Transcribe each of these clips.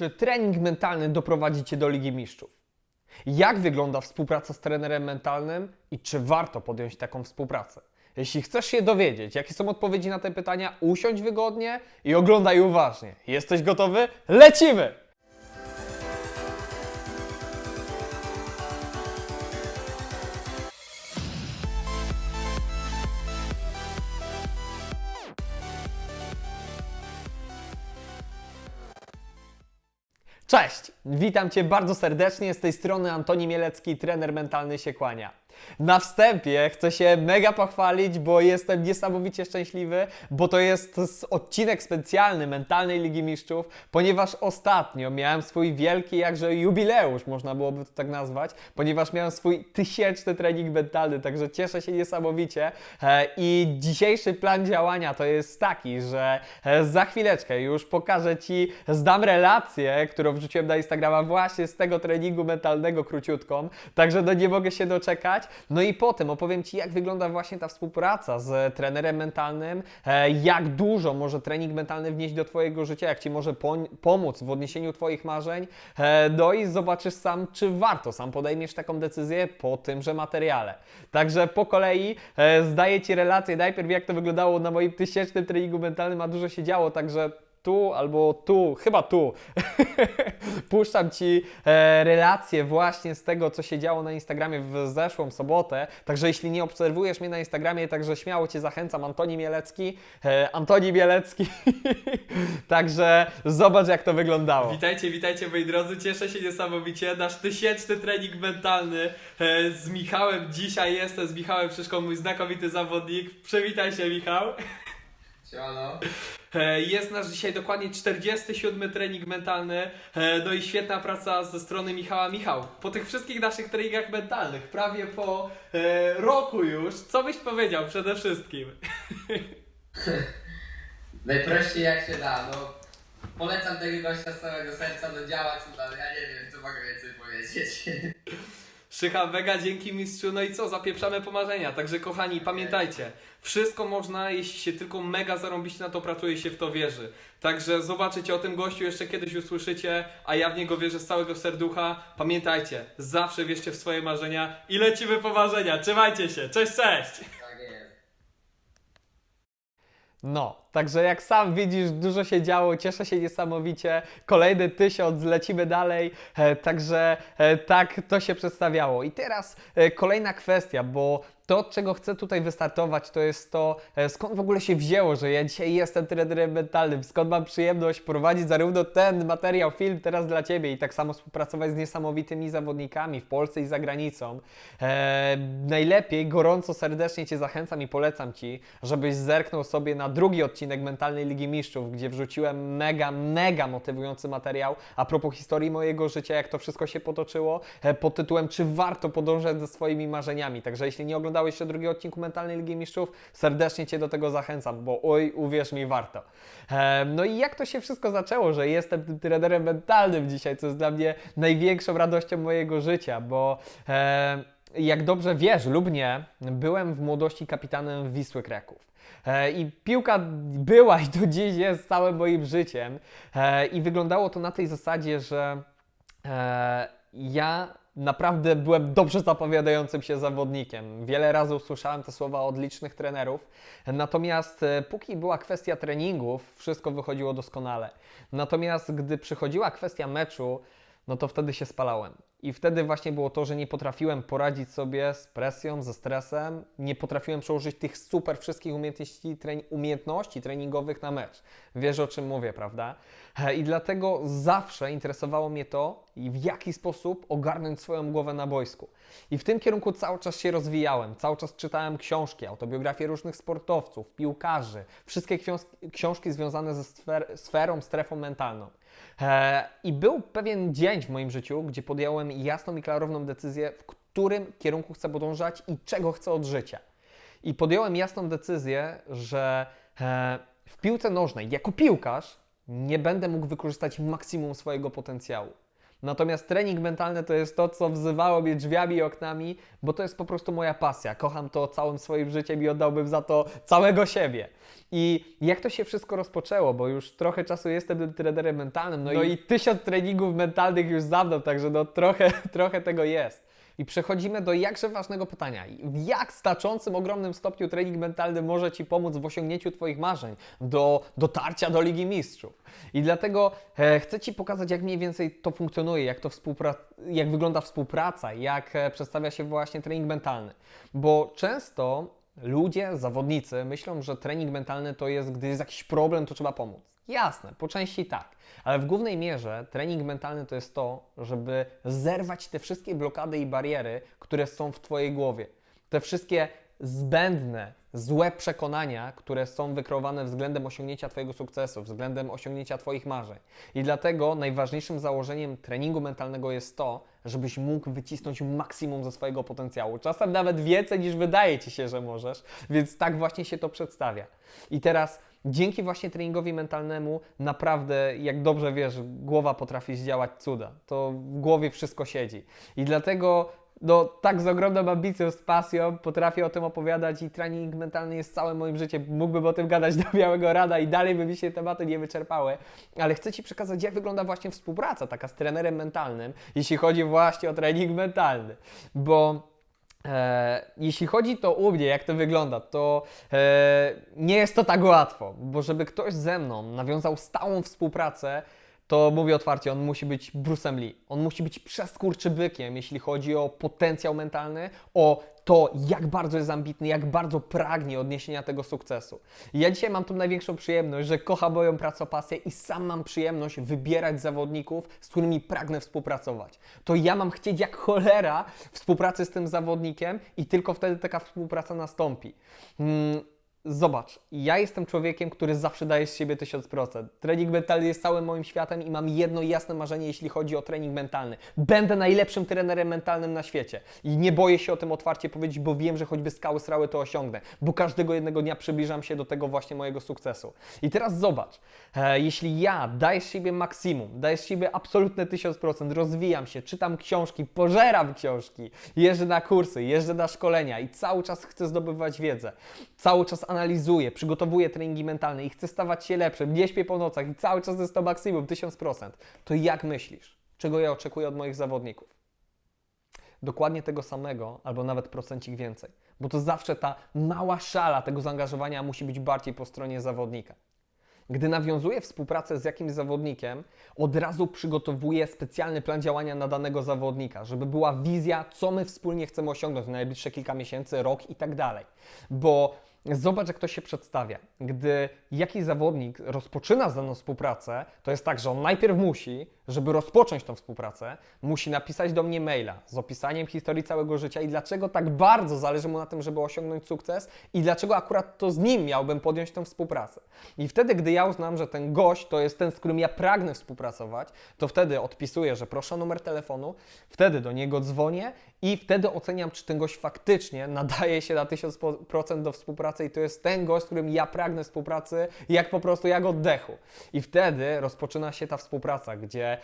Czy trening mentalny doprowadzi Cię do Ligi Mistrzów? Jak wygląda współpraca z trenerem mentalnym i czy warto podjąć taką współpracę? Jeśli chcesz się dowiedzieć, jakie są odpowiedzi na te pytania, usiądź wygodnie i oglądaj uważnie. Jesteś gotowy? Lecimy! Cześć! Witam Cię bardzo serdecznie. Z tej strony Antoni Mielecki, trener mentalny się kłania. Na wstępie chcę się mega pochwalić, bo jestem niesamowicie szczęśliwy, bo to jest odcinek specjalny Mentalnej Ligi Mistrzów, ponieważ ostatnio miałem swój wielki jakże jubileusz, można byłoby to tak nazwać, ponieważ miałem swój tysięczny trening mentalny, także cieszę się niesamowicie E, i dzisiejszy plan działania to jest taki, że e, za chwileczkę już pokażę Ci, zdam relację, którą wrzuciłem na Instagrama właśnie z tego treningu mentalnego króciutką, także no nie mogę się doczekać. No i potem opowiem Ci, jak wygląda właśnie ta współpraca z trenerem mentalnym, e, jak dużo może trening mentalny wnieść do Twojego życia, jak Ci może pomóc w odniesieniu Twoich marzeń. E, No i zobaczysz sam, czy warto, sam podejmiesz taką decyzję po tymże materiale. Także po kolei e, zdaję Ci relację najpierw, jak to wyglądało na moim tysięcznym treningu mentalnym, a dużo się działo, także tu albo tu, chyba tu, puszczam Ci e, relację właśnie z tego, co się działo na Instagramie w zeszłą sobotę. Także jeśli nie obserwujesz mnie na Instagramie, także śmiało Cię zachęcam, Antoni Mielecki, e, Antoni Mielecki. także zobacz, jak to wyglądało. Witajcie, witajcie moi drodzy, cieszę się niesamowicie. Nasz tysięczny trening mentalny e, z Michałem dzisiaj jestem, z Michałem Szyszką, mój znakomity zawodnik. Przywitaj się Michał. Siemano. E, Jest nasz dzisiaj dokładnie 47 trening mentalny, e, no i świetna praca ze strony Michała. Michał, po tych wszystkich naszych treningach mentalnych, prawie po e, roku już, co byś powiedział przede wszystkim? Najprościej jak się da, no. Polecam tego gościa z całego serca, no działa cuda, ja nie wiem co mogę więcej powiedzieć. Szycha Vega, dzięki mistrzu. No i co, zapieprzamy pomarzenia. Także kochani, pamiętajcie, wszystko można, jeśli się tylko mega zarąbiście na to pracuje, się w to wierzy. Także zobaczycie o tym gościu jeszcze kiedyś usłyszycie, a ja w niego wierzę z całego serducha. Pamiętajcie, zawsze wierzcie w swoje marzenia i lecimy po marzenia. Trzymajcie się, cześć, cześć! Tak jest. No, także jak sam widzisz, dużo się działo, cieszę się niesamowicie. Kolejny tysiąc, lecimy dalej. E, także e, tak to się przedstawiało. I teraz e, kolejna kwestia, bo to, od czego chcę tutaj wystartować, to jest to, skąd w ogóle się wzięło, że ja dzisiaj jestem trenerem mentalnym, skąd mam przyjemność prowadzić zarówno ten materiał, film teraz dla Ciebie i tak samo współpracować z niesamowitymi zawodnikami w Polsce i za granicą. E, najlepiej, gorąco, serdecznie Cię zachęcam i polecam Ci, żebyś zerknął sobie na drugi odcinek Mentalnej Ligi Mistrzów, gdzie wrzuciłem mega, mega motywujący materiał a propos historii mojego życia, jak to wszystko się potoczyło, e, pod tytułem Czy warto podążać ze swoimi marzeniami. Także jeśli nie oglądałeś jeszcze drugiego odcinku Mentalnej Ligi Mistrzów, serdecznie Cię do tego zachęcam, bo oj, uwierz mi, warto. E, no i jak to się wszystko zaczęło, że jestem tym trenerem mentalnym dzisiaj, co jest dla mnie największą radością mojego życia, bo e, jak dobrze wiesz lub nie, byłem w młodości kapitanem Wisły Kraków. E, I piłka była i do dziś jest całym moim życiem. E, I wyglądało to na tej zasadzie, że e, ja naprawdę byłem dobrze zapowiadającym się zawodnikiem. Wiele razy usłyszałem te słowa od licznych trenerów. Natomiast póki była kwestia treningów, wszystko wychodziło doskonale. Natomiast gdy przychodziła kwestia meczu, no to wtedy się spalałem. I wtedy właśnie było to, że nie potrafiłem poradzić sobie z presją, ze stresem, nie potrafiłem przełożyć tych super wszystkich umiejętności, trening, umiejętności treningowych na mecz. Wiesz o czym mówię, prawda? E, I dlatego zawsze interesowało mnie to, w jaki sposób ogarnąć swoją głowę na boisku. I w tym kierunku cały czas się rozwijałem, cały czas czytałem książki, autobiografie różnych sportowców, piłkarzy, wszystkie książ- książki związane ze sfer- sferą, strefą mentalną. E, I był pewien dzień w moim życiu, gdzie podjąłem jasną i klarowną decyzję, w którym kierunku chcę podążać i czego chcę od życia. I podjąłem jasną decyzję, że e, w piłce nożnej, jako piłkarz, nie będę mógł wykorzystać maksimum swojego potencjału. Natomiast trening mentalny to jest to, co wzywało mnie drzwiami i oknami, bo to jest po prostu moja pasja. Kocham to całym swoim życiem i oddałbym za to całego siebie. I jak to się wszystko rozpoczęło, bo już trochę czasu jestem tym trenerem mentalnym, no, i tysiąc treningów mentalnych już za mną, także no trochę, trochę tego jest. I przechodzimy do jakże ważnego pytania. W jak znaczącym, ogromnym stopniu trening mentalny może Ci pomóc w osiągnięciu Twoich marzeń, do dotarcia do Ligi Mistrzów? I dlatego e, chcę Ci pokazać, jak mniej więcej to funkcjonuje, jak, to współpra- jak wygląda współpraca, jak e, przedstawia się właśnie trening mentalny. Bo często ludzie, zawodnicy myślą, że trening mentalny to jest, gdy jest jakiś problem, to trzeba pomóc. Jasne, po części tak, ale w głównej mierze trening mentalny to jest to, żeby zerwać te wszystkie blokady i bariery, które są w Twojej głowie. Te wszystkie zbędne, złe przekonania, które są wykreowane względem osiągnięcia Twojego sukcesu, względem osiągnięcia Twoich marzeń. I dlatego najważniejszym założeniem treningu mentalnego jest to, żebyś mógł wycisnąć maksimum ze swojego potencjału. Czasem nawet więcej niż wydaje Ci się, że możesz, więc tak właśnie się to przedstawia. I teraz dzięki właśnie treningowi mentalnemu naprawdę, jak dobrze wiesz, głowa potrafi zdziałać cuda. To w głowie wszystko siedzi. I dlatego no, tak z ogromną ambicją, z pasją potrafię o tym opowiadać i trening mentalny jest całym moim życiem. Mógłbym o tym gadać do białego rada i dalej by mi się tematy nie wyczerpały, ale chcę Ci przekazać, jak wygląda właśnie współpraca taka z trenerem mentalnym, jeśli chodzi właśnie o trening mentalny, bo jeśli chodzi to u mnie, jak to wygląda, to e, nie jest to tak łatwo, bo żeby ktoś ze mną nawiązał stałą współpracę, to mówię otwarcie, on musi być Bruce'em Lee. On musi być przeskurczybykiem, jeśli chodzi o potencjał mentalny, o to, jak bardzo jest ambitny, jak bardzo pragnie odniesienia tego sukcesu. Ja dzisiaj mam tą największą przyjemność, że kocham moją pracę, pasję i sam mam przyjemność wybierać zawodników, z którymi pragnę współpracować. To ja mam chcieć jak cholera współpracy z tym zawodnikiem i tylko wtedy taka współpraca nastąpi. Mm, Zobacz, ja jestem człowiekiem, który zawsze daje z siebie 1000%. Trening mentalny jest całym moim światem i mam jedno jasne marzenie, jeśli chodzi o trening mentalny. Będę najlepszym trenerem mentalnym na świecie. I nie boję się o tym otwarcie powiedzieć, bo wiem, że choćby skały srały to osiągnę, bo każdego jednego dnia przybliżam się do tego właśnie mojego sukcesu. I teraz zobacz, e, jeśli ja daję z siebie maksimum, daję z siebie absolutne 1000%, rozwijam się, czytam książki, pożeram książki, jeżdżę na kursy, jeżdżę na szkolenia i cały czas chcę zdobywać wiedzę, cały czas analizuję, przygotowuję treningi mentalne i chcę stawać się lepszym, nie śpię po nocach i cały czas jest to maksimum, 1000%, to jak myślisz, czego ja oczekuję od moich zawodników? dokładnie tego samego, albo nawet procencik więcej. Bo to zawsze ta mała szala tego zaangażowania musi być bardziej po stronie zawodnika. Gdy nawiązuję współpracę z jakimś zawodnikiem, od razu przygotowuję specjalny plan działania na danego zawodnika, żeby była wizja, co my wspólnie chcemy osiągnąć w najbliższe kilka miesięcy, rok i tak dalej. Bo Zobacz, jak to się przedstawia. Gdy jakiś zawodnik rozpoczyna ze mną współpracę, to jest tak, że on najpierw musi, żeby rozpocząć tą współpracę, musi napisać do mnie maila z opisaniem historii całego życia i dlaczego tak bardzo zależy mu na tym, żeby osiągnąć sukces i dlaczego akurat to z nim miałbym podjąć tę współpracę. I wtedy, gdy ja uznam, że ten gość to jest ten, z którym ja pragnę współpracować, to wtedy odpisuję, że proszę o numer telefonu, wtedy do niego dzwonię i wtedy oceniam, czy ten gość faktycznie nadaje się na 1000% do współpracy i to jest ten gość, z którym ja pragnę współpracy, jak po prostu jak oddechu. I wtedy rozpoczyna się ta współpraca, gdzie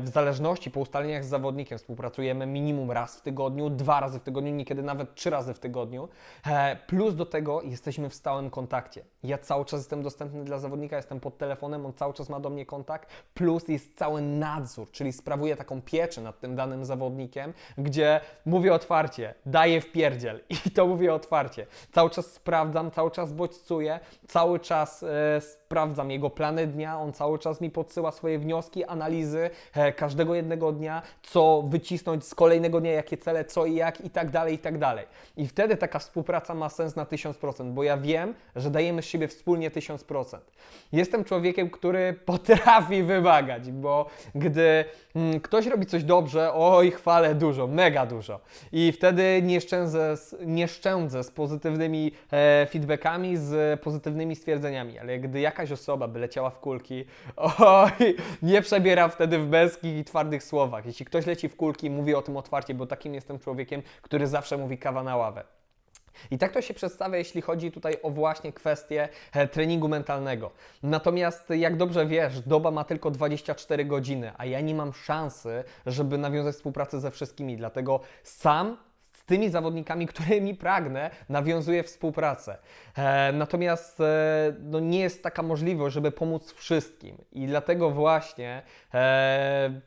w zależności po ustaleniach z zawodnikiem współpracujemy minimum raz w tygodniu, dwa razy w tygodniu, niekiedy nawet trzy razy w tygodniu. E, plus do tego jesteśmy w stałym kontakcie. Ja cały czas jestem dostępny dla zawodnika, jestem pod telefonem, on cały czas ma do mnie kontakt, plus jest cały nadzór, czyli sprawuję taką pieczę nad tym danym zawodnikiem, gdzie mówię otwarcie, daję w pierdziel i to mówię otwarcie. Cały czas sprawdzam, cały czas bodźcuję, cały czas e, sprawdzam jego plany dnia, on cały czas mi podsyła swoje wnioski, analizy e, każdego jednego dnia, co wycisnąć z kolejnego dnia, jakie cele, co i jak i tak dalej, i tak dalej. I wtedy taka współpraca ma sens na 1000%, bo ja wiem, że dajemy z siebie wspólnie 1000%. Jestem człowiekiem, który potrafi wymagać, bo gdy mm, ktoś robi coś dobrze, oj, chwalę dużo, mega dużo. I wtedy nie szczędzę, nie szczędzę z pozytywnymi e, feedbackami, z pozytywnymi stwierdzeniami, ale gdy jakaś osoba by leciała w kulki, oj, nie przebieram wtedy w męskich i twardych słowach. Jeśli ktoś leci w kulki, mówię o tym otwarcie, bo takim jestem człowiekiem, który zawsze mówi kawa na ławę. I tak to się przedstawia, jeśli chodzi tutaj o właśnie kwestię e, treningu mentalnego. Natomiast, jak dobrze wiesz, doba ma tylko 24 godziny, a ja nie mam szansy, żeby nawiązać współpracę ze wszystkimi, dlatego sam z tymi zawodnikami, którymi pragnę, nawiązuję współpracę. E, natomiast e, no, nie jest taka możliwość, żeby pomóc wszystkim. I dlatego właśnie e,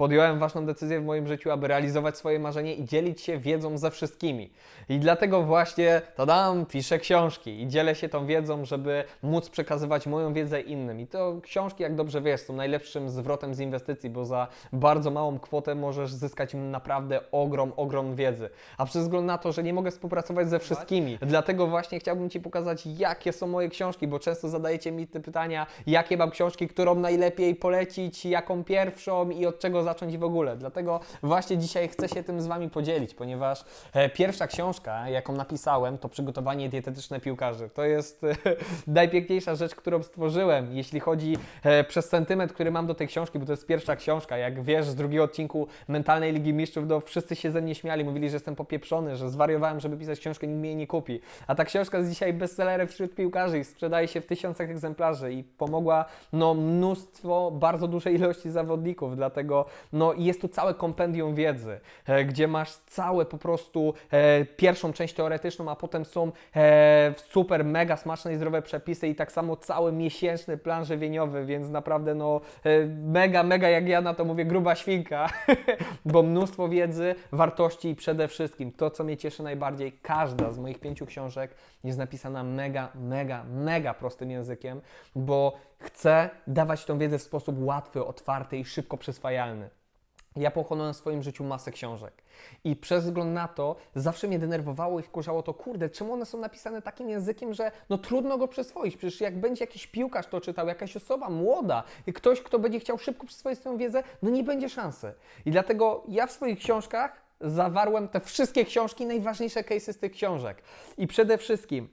podjąłem ważną decyzję w moim życiu, aby realizować swoje marzenie i dzielić się wiedzą ze wszystkimi. I dlatego właśnie, tadam, piszę książki i dzielę się tą wiedzą, żeby móc przekazywać moją wiedzę innym. I to książki, jak dobrze wiesz, są najlepszym zwrotem z inwestycji, bo za bardzo małą kwotę możesz zyskać naprawdę ogrom, ogrom wiedzy. A przez wzgląd na to, że nie mogę współpracować ze wszystkimi, dlatego właśnie chciałbym Ci pokazać, jakie są moje książki, bo często zadajecie mi te pytania, jakie mam książki, którą najlepiej polecić, jaką pierwszą i od czego zacząć w ogóle. Dlatego właśnie dzisiaj chcę się tym z Wami podzielić, ponieważ e, pierwsza książka, jaką napisałem, to przygotowanie dietetyczne piłkarzy. To jest e, najpiękniejsza rzecz, którą stworzyłem, jeśli chodzi e, przez sentyment, który mam do tej książki, bo to jest pierwsza książka. Jak wiesz, z drugiego odcinku Mentalnej Ligi Mistrzów, no wszyscy się ze mnie śmiali, mówili, że jestem popieprzony, że zwariowałem, żeby pisać książkę, nikt mnie nie kupi. A ta książka jest dzisiaj bestsellerem wśród piłkarzy i sprzedaje się w tysiącach egzemplarzy i pomogła no, mnóstwo, bardzo dużej ilości zawodników, dlatego no, jest tu całe kompendium wiedzy, e, gdzie masz całe po prostu e, pierwszą część teoretyczną, a potem są e, super, mega smaczne i zdrowe przepisy i tak samo cały miesięczny plan żywieniowy, więc naprawdę no mega, mega jak ja na to mówię, gruba świnka, bo mnóstwo wiedzy, wartości i przede wszystkim to, co mnie cieszy najbardziej, każda z moich pięciu książek jest napisana mega, mega, mega prostym językiem, bo chcę dawać tą wiedzę w sposób łatwy, otwarty i szybko przyswajalny. Ja pochłonąłem w swoim życiu masę książek. I przez wzgląd na to zawsze mnie denerwowało i wkurzało to, kurde, czemu one są napisane takim językiem, że no trudno go przyswoić. Przecież jak będzie jakiś piłkarz to czytał, jakaś osoba młoda, ktoś, kto będzie chciał szybko przyswoić swoją wiedzę, no nie będzie szansy. I dlatego ja w swoich książkach zawarłem te wszystkie książki, najważniejsze case'y z tych książek. I przede wszystkim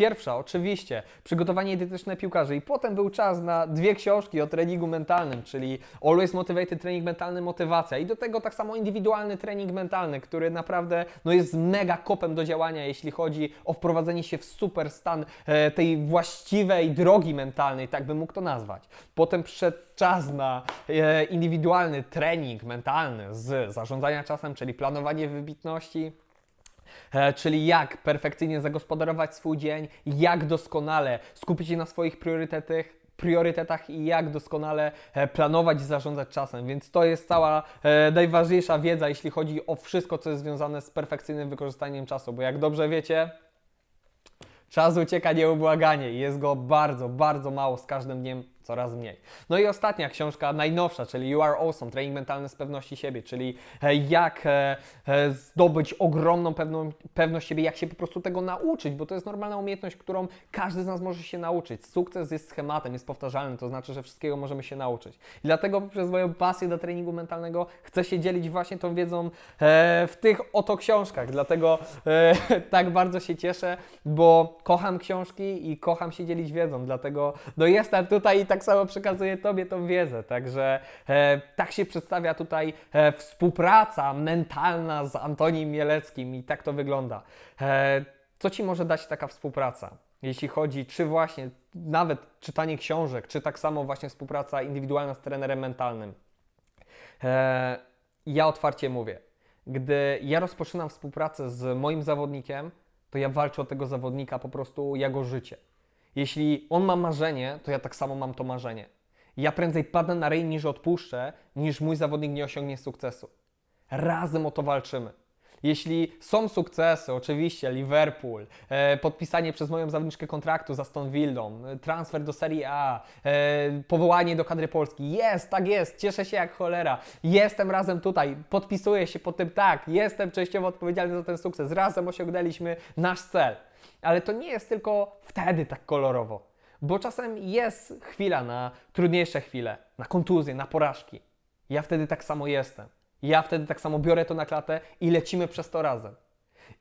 Pierwsza, oczywiście, przygotowanie dietetyczne piłkarzy. I potem był czas na dwie książki o treningu mentalnym, czyli Always Motivated Trening Mentalny, motywacja. I do tego tak samo indywidualny trening mentalny, który naprawdę no, jest mega kopem do działania, jeśli chodzi o wprowadzenie się w super stan e, tej właściwej drogi mentalnej, tak bym mógł to nazwać. Potem przyszedł czas na e, indywidualny trening mentalny z zarządzania czasem, czyli planowanie wybitności, czyli jak perfekcyjnie zagospodarować swój dzień, jak doskonale skupić się na swoich priorytetach, priorytetach i jak doskonale e, planować i zarządzać czasem. Więc to jest cała e, najważniejsza wiedza, jeśli chodzi o wszystko, co jest związane z perfekcyjnym wykorzystaniem czasu, bo jak dobrze wiecie, czas ucieka nieubłaganie i jest go bardzo, bardzo mało z każdym dniem coraz mniej. No i ostatnia książka, najnowsza, czyli You Are Awesome, trening mentalny z pewności siebie, czyli e, jak e, e, zdobyć ogromną pewną, pewność siebie, jak się po prostu tego nauczyć, bo to jest normalna umiejętność, którą każdy z nas może się nauczyć. Sukces jest schematem, jest powtarzalny, to znaczy, że wszystkiego możemy się nauczyć. I dlatego przez moją pasję do treningu mentalnego chcę się dzielić właśnie tą wiedzą w tych oto książkach, dlatego tak bardzo się cieszę, bo kocham książki i kocham się dzielić wiedzą, dlatego no jestem tutaj tak samo przekazuję Tobie tą wiedzę, także e, tak się przedstawia tutaj e, współpraca mentalna z Antonim Mieleckim i tak to wygląda. E, co Ci może dać taka współpraca? Jeśli chodzi, czy właśnie nawet czytanie książek, czy tak samo właśnie współpraca indywidualna z trenerem mentalnym. E, ja otwarcie mówię, gdy ja rozpoczynam współpracę z moim zawodnikiem, to ja walczę o tego zawodnika po prostu jego życie. Jeśli on ma marzenie, to ja tak samo mam to marzenie. Ja prędzej padnę na ryj niż odpuszczę, niż mój zawodnik nie osiągnie sukcesu. Razem o to walczymy. Jeśli są sukcesy, oczywiście Liverpool, e, podpisanie przez moją zawodniczkę kontraktu z Aston Villą, e, transfer do Serie A, e, powołanie do kadry Polski, jest, tak jest, cieszę się jak cholera, jestem razem tutaj, podpisuję się po tym, tak, jestem częściowo odpowiedzialny za ten sukces, razem osiągnęliśmy nasz cel. Ale to nie jest tylko wtedy tak kolorowo, bo czasem jest chwila na trudniejsze chwile, na kontuzje, na porażki. Ja wtedy tak samo jestem. Ja wtedy tak samo biorę to na klatę i lecimy przez to razem.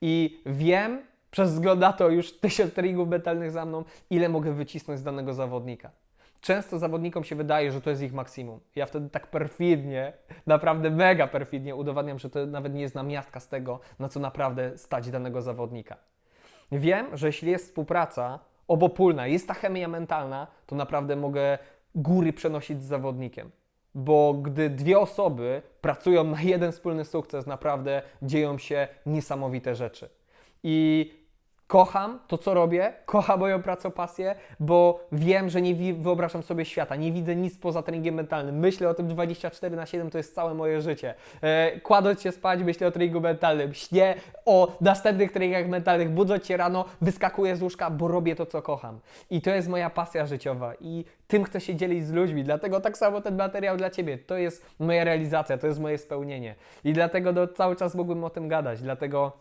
I wiem, przez wzgląd na to już tysiąc treningów mentalnych za mną, ile mogę wycisnąć z danego zawodnika. Często zawodnikom się wydaje, że to jest ich maksimum. Ja wtedy tak perfidnie, naprawdę mega perfidnie udowadniam, że to nawet nie jest namiastka z tego, na co naprawdę stać danego zawodnika. Wiem, że jeśli jest współpraca obopólna, jest ta chemia mentalna, to naprawdę mogę góry przenosić z zawodnikiem. Bo gdy dwie osoby pracują na jeden wspólny sukces, naprawdę dzieją się niesamowite rzeczy. I kocham to, co robię, kocham moją pracę, pasję, bo wiem, że nie wyobrażam sobie świata, nie widzę nic poza treningiem mentalnym. Myślę o tym 24 na 7, to jest całe moje życie. E, kładąc się spać, myślę o treningu mentalnym, śnię o następnych treningach mentalnych, budząc się rano, wyskakuję z łóżka, bo robię to, co kocham. I to jest moja pasja życiowa i tym chcę się dzielić z ludźmi, dlatego tak samo ten materiał dla Ciebie, to jest moja realizacja, to jest moje spełnienie. I dlatego no, cały czas mógłbym o tym gadać, dlatego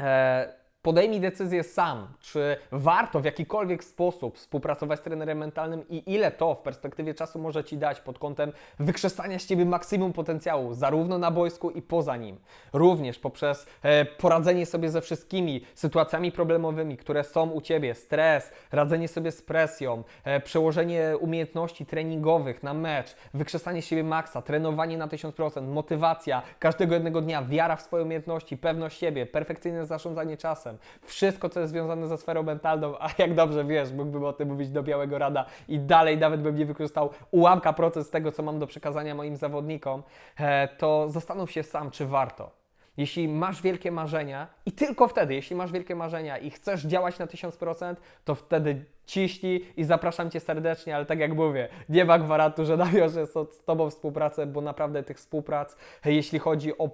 e, podejmij decyzję sam, czy warto w jakikolwiek sposób współpracować z trenerem mentalnym i ile to w perspektywie czasu może Ci dać pod kątem wykrzesania z Ciebie maksimum potencjału, zarówno na boisku i poza nim. Również poprzez e, poradzenie sobie ze wszystkimi sytuacjami problemowymi, które są u Ciebie, stres, radzenie sobie z presją, e, przełożenie umiejętności treningowych na mecz, wykrzesanie z siebie maksa, trenowanie na 1000%, motywacja każdego jednego dnia, wiara w swoje umiejętności, pewność siebie, perfekcyjne zarządzanie czasem. Wszystko, co jest związane ze sferą mentalną, a jak dobrze wiesz, mógłbym o tym mówić do białego rada i dalej nawet bym nie wykorzystał ułamka proces tego, co mam do przekazania moim zawodnikom, e, to zastanów się sam, czy warto. Jeśli masz wielkie marzenia i tylko wtedy, jeśli masz wielkie marzenia i chcesz działać na 1000%, to wtedy ciśnij i zapraszam Cię serdecznie, ale tak jak mówię, nie ma gwarantu, że nawiążę z Tobą współpracę, bo naprawdę tych współprac, e, jeśli chodzi o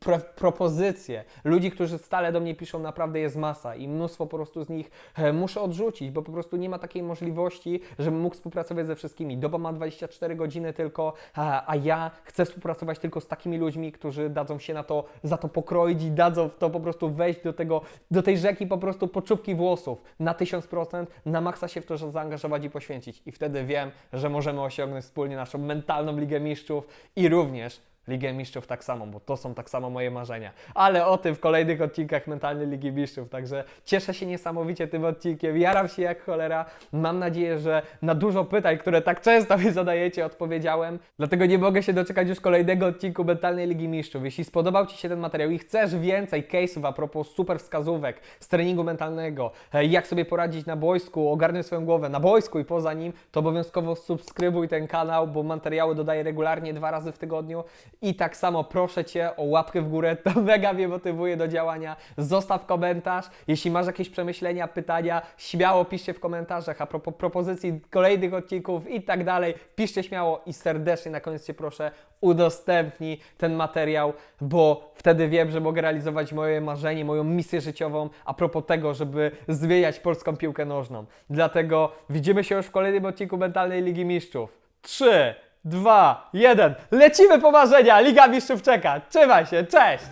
pro, propozycje ludzi, którzy stale do mnie piszą, naprawdę jest masa i mnóstwo po prostu z nich e, muszę odrzucić, bo po prostu nie ma takiej możliwości, żebym mógł współpracować ze wszystkimi. Doba ma 24 godziny tylko, a, ja chcę współpracować tylko z takimi ludźmi, którzy dadzą się na to, za to pokroić i dadzą w to po prostu wejść do tego, do tej rzeki po prostu po czubki włosów na 1000%, na maksa się w to zaangażować i poświęcić. I wtedy wiem, że możemy osiągnąć wspólnie naszą mentalną Ligę Mistrzów i również Ligę Mistrzów tak samo, bo to są tak samo moje marzenia. Ale o tym w kolejnych odcinkach Mentalnej Ligi Mistrzów. Także cieszę się niesamowicie tym odcinkiem. Jaram się jak cholera. Mam nadzieję, że na dużo pytań, które tak często mi zadajecie, odpowiedziałem. Dlatego nie mogę się doczekać już kolejnego odcinku Mentalnej Ligi Mistrzów. Jeśli spodobał Ci się ten materiał i chcesz więcej case'ów a propos super wskazówek z treningu mentalnego, e, jak sobie poradzić na boisku, ogarnąć swoją głowę na boisku i poza nim, to obowiązkowo subskrybuj ten kanał, bo materiały dodaję regularnie dwa razy w tygodniu. I tak samo proszę Cię o łapkę w górę, to mega mnie motywuje do działania. Zostaw komentarz. Jeśli masz jakieś przemyślenia, pytania, śmiało piszcie w komentarzach. A propos propozycji kolejnych odcinków i tak dalej, piszcie śmiało i serdecznie na koniec Cię proszę udostępnij ten materiał, bo wtedy wiem, że mogę realizować moje marzenie, moją misję życiową a propos tego, żeby zmieniać polską piłkę nożną. Dlatego widzimy się już w kolejnym odcinku Mentalnej Ligi Mistrzów. 3, 2, 1. Lecimy po marzenia! Liga Mistrzów czeka. Trzymaj się, cześć!